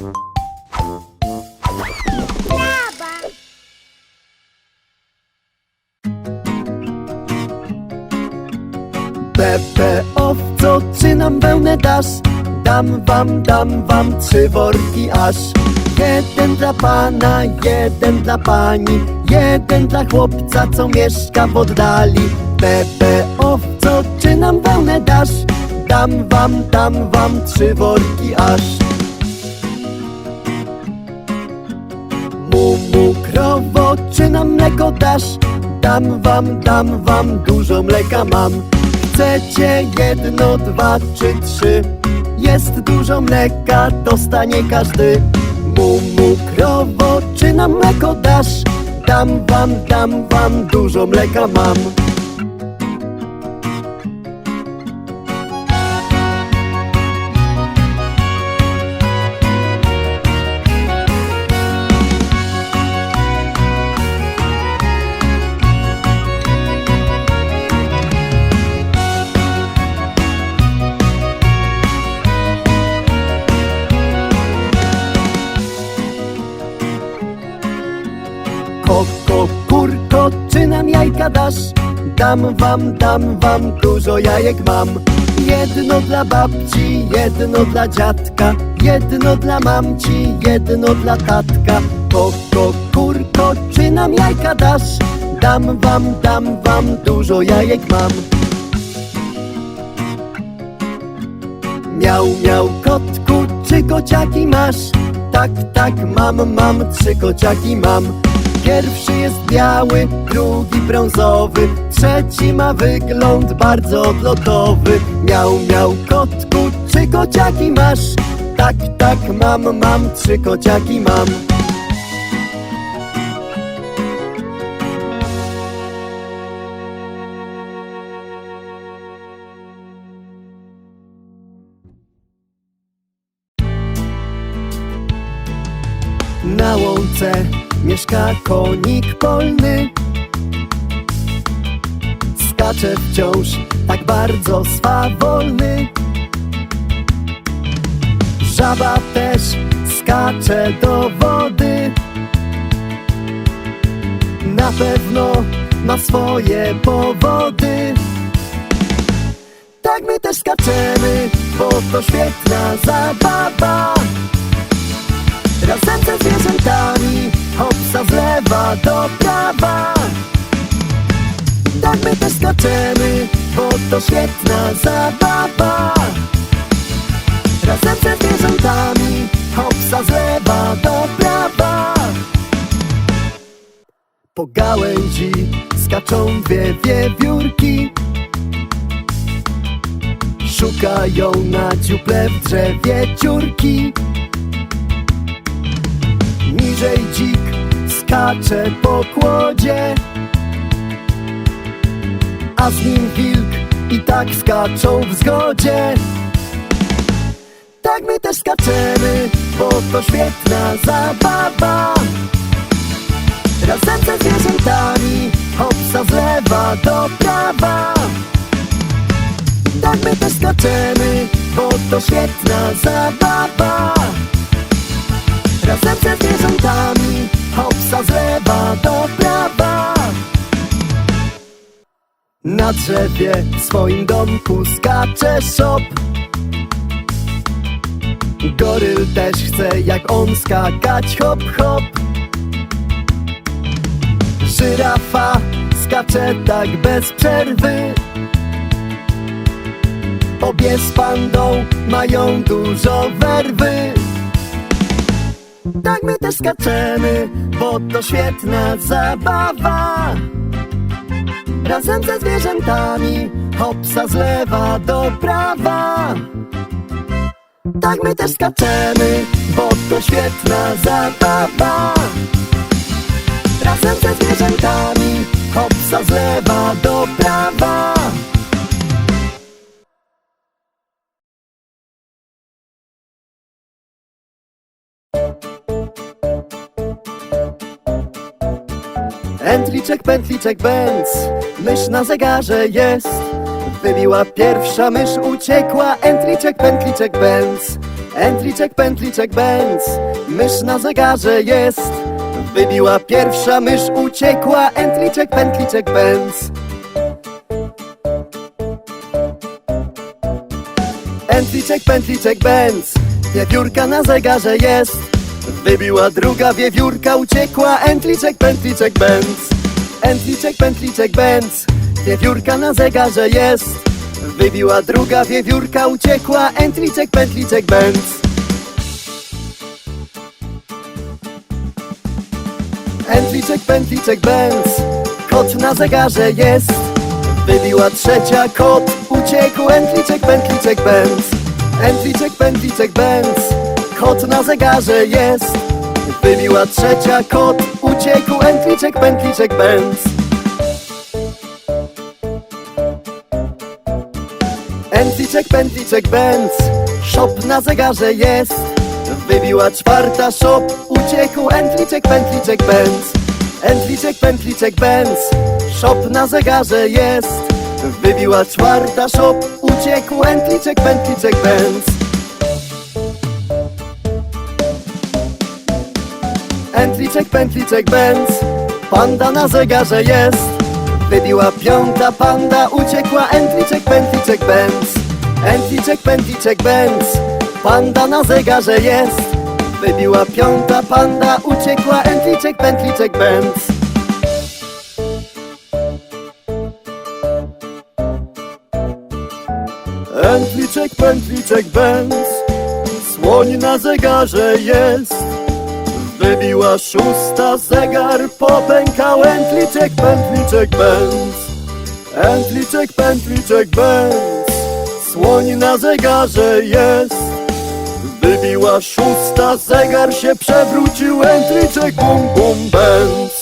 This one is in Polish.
Pepe, owco, czy nam wełnę dasz? Dam wam, dam wam trzy worki aż Jeden dla pana, jeden dla pani Jeden dla chłopca, co mieszka w oddali Pepe, owco, czy nam wełnę dasz? Dam wam, dam wam trzy worki aż Mumu, krowo, czy nam mleko dasz? Dam wam, dam wam, dużo mleka mam Chcecie jedno, dwa czy trzy? Jest dużo mleka, dostanie każdy Mumu, krowo, czy nam mleko dasz? Dam wam, dam wam, dużo mleka mam jajka dasz? Dam wam, dam wam, dużo jajek mam Jedno dla babci, jedno dla dziadka Jedno dla mamci, jedno dla tatka Koko, kurko, czy nam jajka dasz? Dam wam, dam wam, dużo jajek mam Miał, miał kotku, czy kociaki masz? Tak, tak, mam, mam, trzy kociaki mam Pierwszy jest biały, drugi brązowy Trzeci ma wygląd bardzo odlotowy Miał, miał kotku, czy kociaki masz? Tak, tak, mam, mam, trzy kociaki mam Na łące mieszka konik polny. Skacze wciąż tak bardzo swawolny Żaba też skacze do wody. Na pewno ma swoje powody. Tak my też skaczemy, bo to świetna zabawa. Razem ze zwierzętami Lewa do prawa. Tak my też skaczemy Bo to świetna zabawa. Razem ze zwierzętami Hopsa z lewa do prawa. Po gałęzi skaczą dwie wiewiórki. Szukają na dziuple w drzewie ciurki. Niżej dzik skacze po kłodzie. A z nim wilk i tak skaczą w zgodzie. Tak my też skaczemy, bo to świetna zabawa. Razem ze zwierzętami, hopsa z lewa do prawa. Tak my też skaczemy, bo to świetna zabawa. Razem ze zwierzętami Hopsa z lewa do prawa. Na drzewie w swoim domku skacze szop. Goryl też chce jak on skakać hop hop. Żyrafa skacze tak bez przerwy. Obie z pandą mają dużo werwy tak my też skaczemy, bo to świetna zabawa. Razem ze zwierzętami, hopsa z lewa do prawa. Tak my też skaczemy, bo to świetna zabawa. Razem ze zwierzętami, hopsa z lewa do prawa Entliczek, pętliczek, bęc Mysz na zegarze jest. Wybiła pierwsza mysz, uciekła. Entliczek, pętliczek, bęc Entliczek, pętliczek, bęc Mysz na zegarze jest. Wybiła pierwsza mysz, uciekła. Entliczek, pętliczek, bęc Entliczek, pętliczek, bęc Wiewiórka na zegarze jest Wybiła druga wiewiórka, uciekła. Entliczek, pętliczek, bęc Entliczek, pętliczek, bęc Wiewiórka na zegarze jest. Wybiła druga wiewiórka, uciekła. Entliczek, pętliczek, bęc Entliczek, pętliczek, bęc Kot na zegarze jest. Wybiła trzecia kot Uciekł. Entliczek, pętliczek, bęc Entliczek, pętliczek, bęc Kot na zegarze jest. Wybiła trzecia kot Uciekł Entliczek, pętliczek, bęc. Entliczek, pętliczek, bęc. Szop na zegarze jest. Wybiła czwarta szop Uciekł Entliczek, pętliczek, bęc. Entliczek, pętliczek, bęc. Szop na zegarze jest. Wybiła czwarta szop Uciekł Entliczek, pętliczek, bęc Entliczek, pętliczek, bęc Panda na zegarze jest. Wybiła piąta panda Uciekła. Entliczek, pętliczek, bęc Entliczek, pętliczek, bęc Panda na zegarze jest. Wybiła piąta panda Uciekła. Entliczek, pętliczek, bęc Entliczek, pętliczek, bęc Słoń na zegarze jest Wybiła szósta zegar Popękał Entliczek, pętliczek, bęc Entliczek, pętliczek, bęc Słoń na zegarze jest. Wybiła szósta zegar się przewrócił Entliczek, bum, bum, bęc